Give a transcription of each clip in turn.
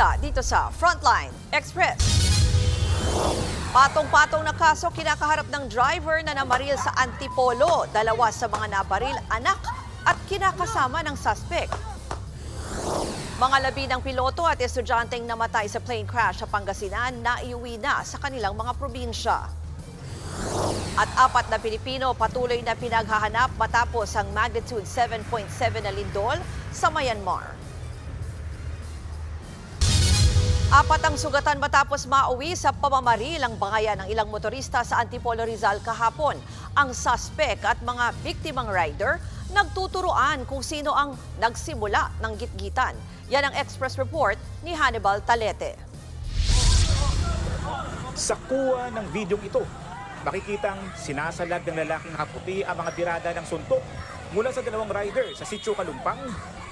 balita dito sa Frontline Express. Patong-patong na kaso kinakaharap ng driver na namaril sa Antipolo. Dalawa sa mga nabaril, anak at kinakasama ng suspect. Mga labi ng piloto at estudyanteng namatay sa plane crash sa Pangasinan na iuwi na sa kanilang mga probinsya. At apat na Pilipino patuloy na pinaghahanap matapos ang magnitude 7.7 na lindol sa Myanmar. Apat ang sugatan matapos mauwi sa pamamaril ang bangayan ng ilang motorista sa Antipolo Rizal kahapon. Ang suspect at mga biktimang rider nagtuturoan kung sino ang nagsimula ng gitgitan. Yan ang express report ni Hannibal Talete. Sa kuha ng videong ito, makikitang sinasalag ng lalaking nakaputi ang mga tirada ng suntok mula sa dalawang rider sa Sitio Kalumpang,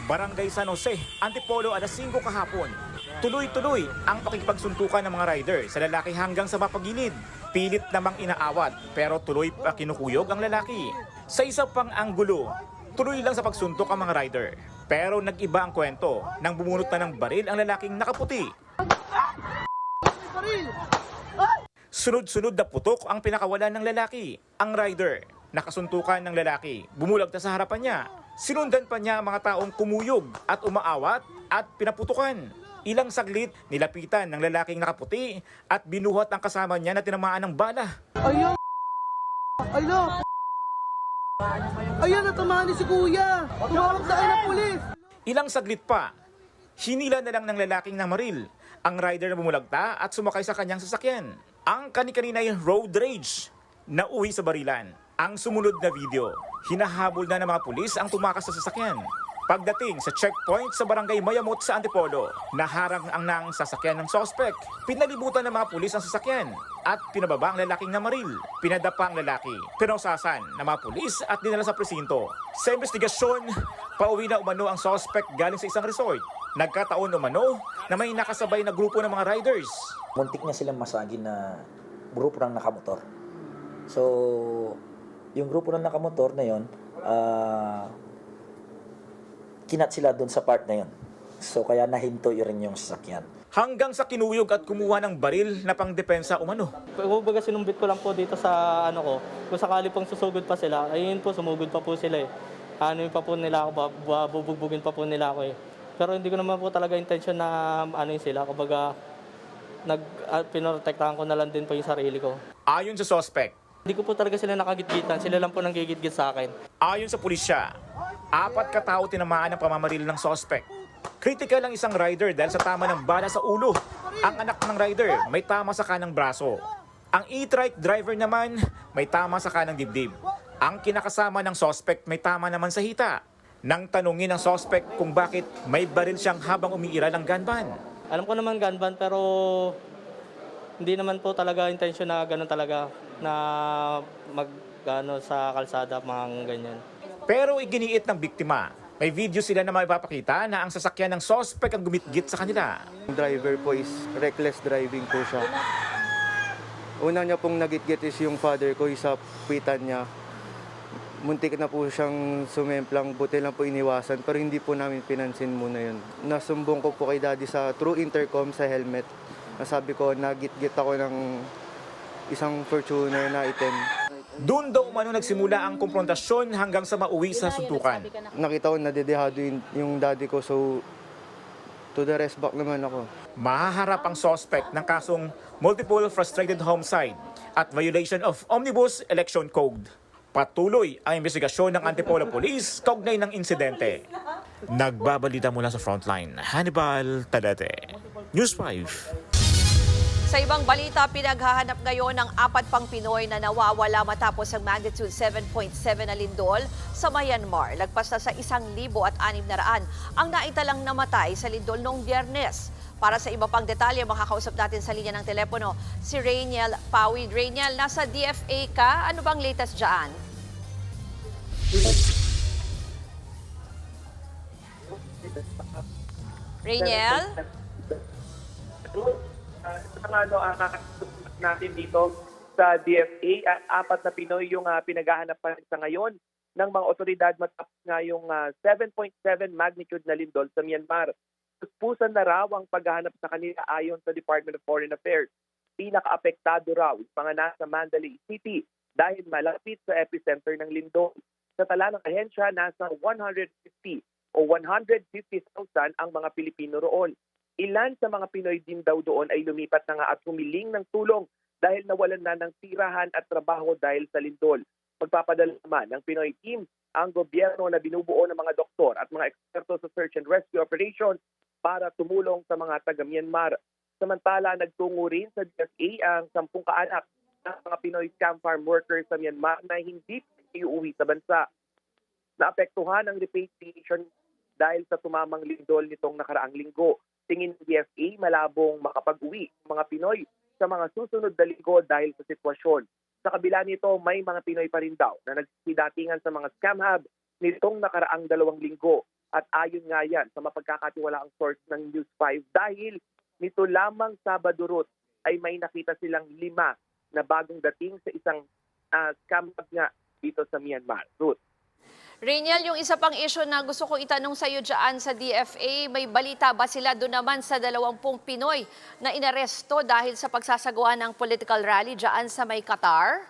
Barangay San Jose, Antipolo alas 5 kahapon. Tuloy-tuloy ang pakikipagsuntukan ng mga rider sa lalaki hanggang sa mapagilid. Pilit namang inaawat pero tuloy pa kinukuyog ang lalaki. Sa isa pang anggulo, tuloy lang sa pagsuntok ang mga rider. Pero nag-iba ang kwento nang bumunot na ng baril ang lalaking nakaputi. Sunod-sunod na putok ang pinakawalan ng lalaki. Ang rider, nakasuntukan ng lalaki, bumulag na sa harapan niya. Sinundan pa niya ang mga taong kumuyog at umaawat at pinaputukan. Ilang saglit, nilapitan ng lalaking nakaputi at binuhat ang kasama niya na tinamaan ng bala. Ayaw! Ala! Ayan, natamaan ni si Kuya! Tumawag sa akin ng pulis! Ilang saglit pa, hinila na lang ng lalaking namaril ang rider na bumulagta at sumakay sa kanyang sasakyan. Ang kani-kanina'y road rage na uwi sa barilan. Ang sumunod na video, hinahabol na ng mga pulis ang tumakas sa sasakyan. Pagdating sa checkpoint sa barangay Mayamot sa Antipolo, naharang ang nang sasakyan ng sospek. Pinalibutan ng mga pulis ang sasakyan at pinababa ang lalaking namaril. Pinadapa ang lalaki. Pinausasan ng mga pulis at dinala sa presinto. Sa investigasyon, pauwi na umano ang sospek galing sa isang resort. Nagkataon umano na may nakasabay na grupo ng mga riders. muntik niya silang masagin na grupo ng nakamotor. So, yung grupo ng nakamotor na yon, ah kinat sila doon sa part na yon. So, kaya nahinto yun rin yung sasakyan. Hanggang sa kinuyog at kumuha ng baril na pangdepensa umano. Kumbaga sinumbit ko lang po dito sa ano ko, kung sakali pong susugod pa sila, ayun po, sumugod pa po sila eh. Ano pa po nila ako, bubugbugin pa po nila ako eh. Pero hindi ko naman po talaga intention na ano yun sila, kumbaga nag uh, pinoprotektahan ko na lang din po yung sarili ko. Ayon sa sospek, Hindi ko po talaga sila nakagitgitan, sila lang po nang gigitgit sa akin. Ayon sa pulisya, apat katao tinamaan ng pamamaril ng sospek. Critical ang isang rider dahil sa tama ng bala sa ulo. Ang anak ng rider may tama sa kanang braso. Ang e-trike driver naman may tama sa kanang dibdib. Ang kinakasama ng sospek may tama naman sa hita. Nang tanungin ng sospek kung bakit may baril siyang habang umiiral ang gunman. Alam ko naman gunban pero hindi naman po talaga intention na gano'n talaga na mag ano, sa kalsada mga ganyan. Pero iginiit ng biktima. May video sila na maipapakita na ang sasakyan ng sospek ang gumitgit sa kanila. Driver po is reckless driving po siya. Una niya pong nagitgit is yung father ko is sa puwitan niya. Muntik na po siyang sumemplang, buti lang po iniwasan, pero hindi po namin pinansin muna yun. Nasumbong ko po kay daddy sa true intercom sa helmet. Nasabi ko, nagitgit ako ng isang Fortuner na item. Doon daw umano nagsimula ang konfrontasyon hanggang sa mauwi sa suntukan. Nakita ko nadedehado yung, yung daddy ko, so to the rest back naman ako. Mahaharap ang suspect ng kasong multiple frustrated homicide at violation of Omnibus Election Code. Patuloy ang investigasyon ng Antipolo Police kaugnay ng insidente. Nagbabalita mula sa frontline, Hannibal Tadete. News 5. Sa ibang balita, pinaghahanap ngayon ng apat pang Pinoy na nawawala matapos ang magnitude 7.7 na lindol sa Myanmar. Lagpas na sa isang libo at anim na raan ang naitalang namatay sa lindol noong biyernes. Para sa iba pang detalye, makakausap natin sa linya ng telepono si Rainiel Pawid. Rainiel, nasa DFA ka. Ano bang latest dyan? Rainiel? Ang ano ang natin dito sa DFA at apat na Pinoy yung ah, pinaghahanap pa sa ngayon ng mga otoridad matapos nga yung ah, 7.7 magnitude na lindol sa Myanmar. puspusan na raw ang paghahanap sa kanila ayon sa Department of Foreign Affairs. Pinaka-apektado raw yung mga nasa Mandalay City dahil malapit sa epicenter ng lindol. Sa tala ng ahensya, nasa 150 o 150,000 ang mga Pilipino roon. Ilan sa mga Pinoy din daw doon ay lumipat na nga at humiling ng tulong dahil nawalan na ng tirahan at trabaho dahil sa lindol. Magpapadala naman ng Pinoy team ang gobyerno na binubuo ng mga doktor at mga eksperto sa search and rescue operations para tumulong sa mga taga-Myanmar. Samantala, nagtungo rin sa DSA ang sampung kaanak ng mga Pinoy scam farm workers sa Myanmar na hindi iuwi sa bansa. Naapektuhan ang repatriation dahil sa tumamang lindol nitong nakaraang linggo. Tingin ng DFA malabong makapag-uwi ang mga Pinoy sa mga susunod na linggo dahil sa sitwasyon. Sa kabila nito, may mga Pinoy pa rin daw na nagsisidatingan sa mga scam hub nitong nakaraang dalawang linggo. At ayon nga yan sa mapagkakatiwalaang source ng News 5 dahil nito lamang Sabado Ruth ay may nakita silang lima na bagong dating sa isang ah, scam hub nga dito sa Myanmar. Ruth. Rainiel, yung isa pang issue na gusto ko itanong sa iyo dyan sa DFA, may balita ba sila doon naman sa dalawampung Pinoy na inaresto dahil sa pagsasagawa ng political rally dyan sa may Qatar?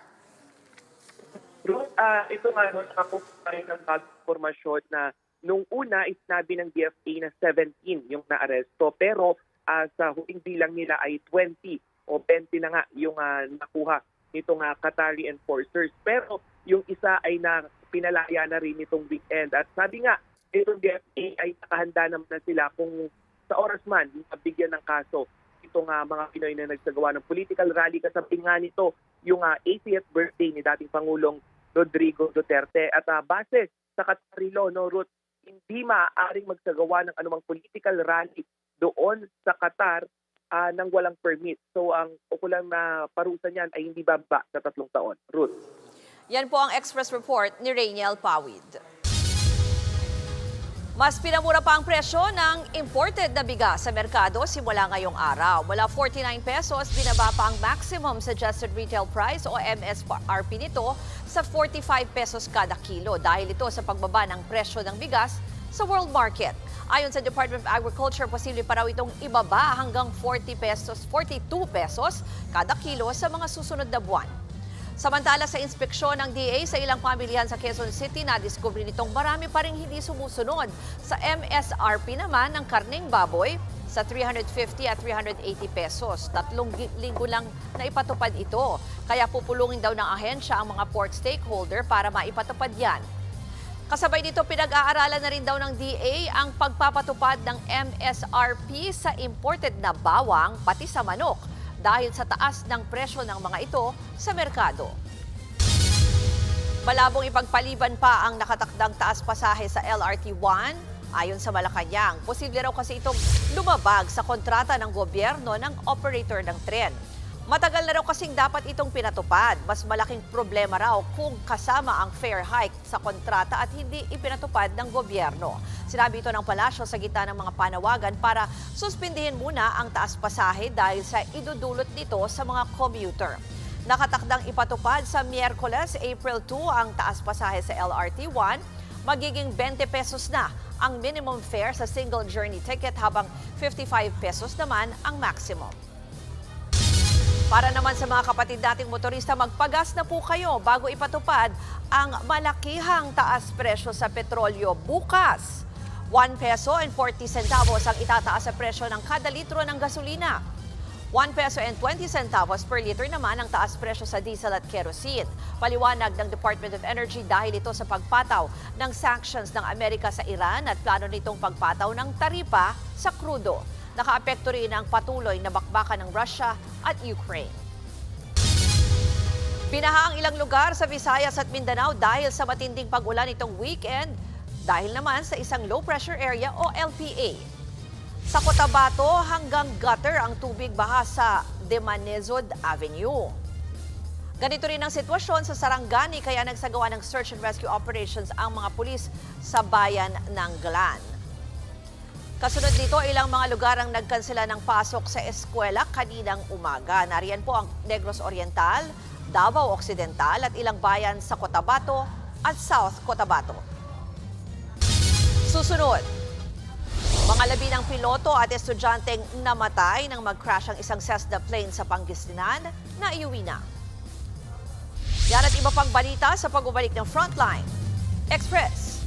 Ruth, ah, ito nga, no, nakakuha rin ng formasyon na nung una is sinabi ng DFA na 17 yung naaresto pero ah, sa huling bilang nila ay 20 o 20 na nga yung ah, nakuha nitong uh, Qatari enforcers. Pero yung isa ay na pinalaya na rin nitong weekend. At sabi nga, itong DFA ay nakahanda naman na sila kung sa oras man mabigyan ng kaso itong ah, mga Pinoy na nagsagawa ng political rally kasabi nga nito yung ah, 80th birthday ni dating Pangulong Rodrigo Duterte. At ah, base sa Qatari law, no, Ruth, hindi maaaring magsagawa ng anumang political rally doon sa Qatar ah, nang walang permit. So ang ukulang na parusa niyan ay hindi baba sa tatlong taon. Ruth. Yan po ang Express Report ni Rainiel Pawid. Mas pinamura pa ang presyo ng imported na bigas sa merkado simula ngayong araw. Mula 49 pesos, binaba pa ang maximum suggested retail price o MSRP nito sa 45 pesos kada kilo dahil ito sa pagbaba ng presyo ng bigas sa world market. Ayon sa Department of Agriculture, posible pa raw itong ibaba hanggang 40 pesos, 42 pesos kada kilo sa mga susunod na buwan. Samantala sa inspeksyon ng DA sa ilang pamilyahan sa Quezon City, nadiskubre nitong marami pa rin hindi sumusunod sa MSRP naman ng karning baboy sa 350 at 380 pesos. Tatlong linggo lang na ipatupad ito. Kaya pupulungin daw ng ahensya ang mga pork stakeholder para maipatupad yan. Kasabay dito, pinag-aaralan na rin daw ng DA ang pagpapatupad ng MSRP sa imported na bawang pati sa manok dahil sa taas ng presyo ng mga ito sa merkado. Malabong ipagpaliban pa ang nakatakdang taas pasahe sa LRT-1 ayon sa Malacanang. Posible raw kasi itong lumabag sa kontrata ng gobyerno ng operator ng tren. Matagal na raw kasing dapat itong pinatupad. Mas malaking problema raw kung kasama ang fare hike sa kontrata at hindi ipinatupad ng gobyerno. Sinabi ito ng palasyo sa gitna ng mga panawagan para suspindihin muna ang taas pasahe dahil sa idudulot nito sa mga commuter. Nakatakdang ipatupad sa Miyerkules, April 2 ang taas pasahe sa LRT 1. Magiging 20 pesos na ang minimum fare sa single journey ticket habang 55 pesos naman ang maximum. Para naman sa mga kapatid nating motorista, magpagas na po kayo bago ipatupad ang malakihang taas presyo sa petrolyo bukas. 1 peso and 40 centavos ang itataas sa presyo ng kada litro ng gasolina. 1 peso and 20 centavos per liter naman ang taas presyo sa diesel at kerosene. Paliwanag ng Department of Energy dahil ito sa pagpataw ng sanctions ng Amerika sa Iran at plano nitong pagpataw ng taripa sa krudo. Nakaapekto rin ang patuloy na bakbakan ng Russia at Ukraine. Binaha ang ilang lugar sa Visayas at Mindanao dahil sa matinding pag-ulan itong weekend dahil naman sa isang low pressure area o LPA. Sa Cotabato hanggang gutter ang tubig baha sa Demanezod Avenue. Ganito rin ang sitwasyon sa Sarangani kaya nagsagawa ng search and rescue operations ang mga pulis sa bayan ng Glan. Kasunod dito, ilang mga lugar ang nagkansela ng pasok sa eskwela kaninang umaga. Nariyan po ang Negros Oriental, Davao Occidental at ilang bayan sa Cotabato at South Cotabato. Susunod, Mga labi ng piloto at estudyanteng namatay nang mag-crash ang isang Cessna plane sa Pangasinan na iuwi na. Yan at iba pang balita sa pagbabalik ng Frontline Express.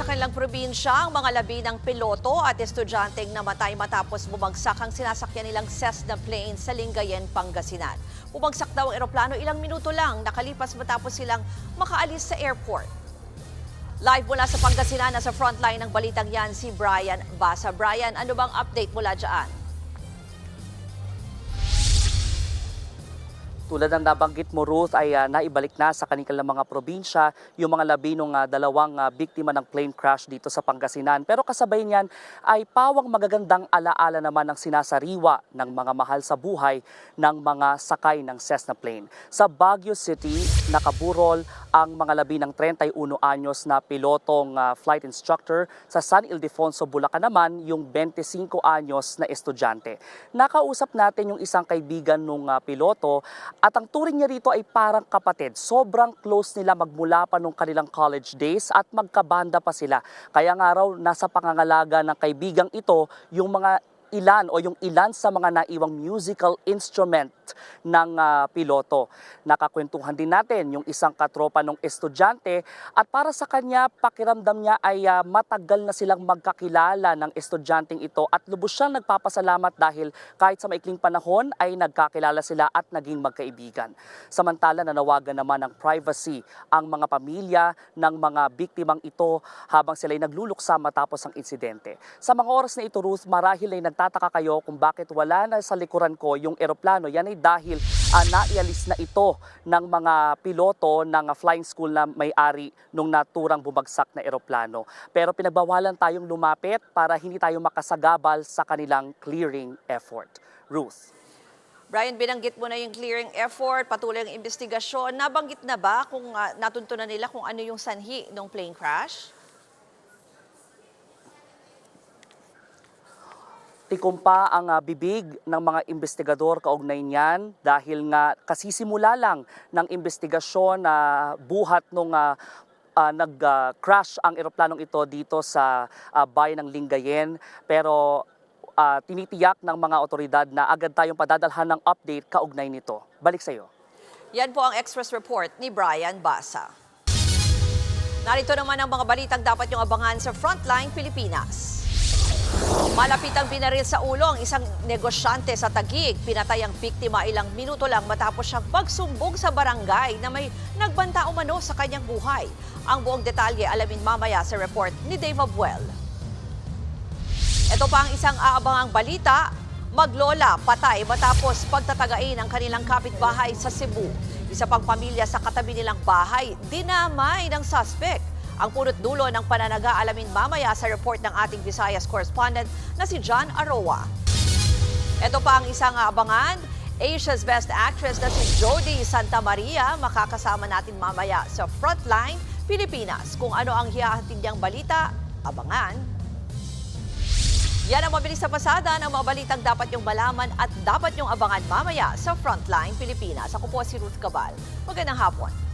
Sa kanilang probinsya, ang mga labi ng piloto at estudyanteng namatay matapos bumagsak ang sinasakyan nilang Cessna plane sa Lingayen, Pangasinan. Bumagsak daw ang eroplano ilang minuto lang nakalipas matapos silang makaalis sa airport. Live mula sa Pangasinan, nasa frontline ng balitang yan si Brian Basa. Brian, ano bang update mula dyan? Tulad ng nabanggit mo, Ruth, ay ah, naibalik na sa kanilang mga probinsya yung mga labi ng ah, dalawang ah, biktima ng plane crash dito sa Pangasinan. Pero kasabay niyan ay pawang magagandang alaala naman ang sinasariwa ng mga mahal sa buhay ng mga sakay ng Cessna plane. Sa Baguio City, nakaburol ang mga labi ng 31 anyos na pilotong ah, flight instructor. Sa San Ildefonso, Bulacan naman, yung 25 anyos na estudyante. Nakausap natin yung isang kaibigan ng piloto at ang turing niya rito ay parang kapatid. Sobrang close nila magmula pa nung kanilang college days at magkabanda pa sila. Kaya nga raw nasa pangangalaga ng kaibigang ito yung mga ilan o yung ilan sa mga naiwang musical instrument ng ah, piloto. Nakakwentuhan din natin yung isang katropa ng estudyante at para sa kanya, pakiramdam niya ay ah, matagal na silang magkakilala ng estudyanteng ito at lubos siyang nagpapasalamat dahil kahit sa maikling panahon ay nagkakilala sila at naging magkaibigan. Samantala, nanawagan naman ng privacy ang mga pamilya ng mga biktimang ito habang sila ay nagluluksa matapos ang insidente. Sa mga oras na ito, Ruth, marahil ay nagtataka kayo kung bakit wala na sa likuran ko yung eroplano. Yan ay dahil ah, naialis na ito ng mga piloto ng flying school na may-ari nung naturang bumagsak na eroplano. Pero pinagbawalan tayong lumapit para hindi tayo makasagabal sa kanilang clearing effort. Ruth. Brian, binanggit mo na yung clearing effort, patuloy ang investigasyon. Nabanggit na ba kung uh, natuntunan nila kung ano yung sanhi ng plane crash? Tikumpa ang ah, bibig ng mga investigador kaugnay niyan dahil nga kasisimula lang ng investigasyon na buhat nung ah, ah, nag-crash ang eroplanong ito dito sa ah, bayan ng Lingayen pero ah, tinitiyak ng mga otoridad na agad tayong padadalhan ng update kaugnay nito. Balik sa iyo. Yan po ang Express Report ni Brian Basa. Narito naman ang mga balitang dapat niyong abangan sa Frontline Pilipinas. Malapit ang binaril sa ulo ang isang negosyante sa Taguig. Pinatay ang biktima ilang minuto lang matapos siyang magsumbong sa barangay na may nagbanta umano sa kanyang buhay. Ang buong detalye alamin mamaya sa report ni Dave Abuel. Ito pa ang isang aabangang balita. Maglola patay matapos pagtatagain ang kanilang kapitbahay sa Cebu. Isa pang pamilya sa katabi nilang bahay, dinamay ng suspect. Ang punot dulo ng pananaga alamin mamaya sa report ng ating Visayas correspondent na si John Aroa. Ito pa ang isang aabangan. Asia's Best Actress na si Jodie Santa Maria makakasama natin mamaya sa Frontline Pilipinas. Kung ano ang hihahatid niyang balita, abangan. Yan ang mabilis na pasada ng mga balitang dapat niyong malaman at dapat niyong abangan mamaya sa Frontline Pilipinas. Ako po si Ruth Cabal. Magandang hapon.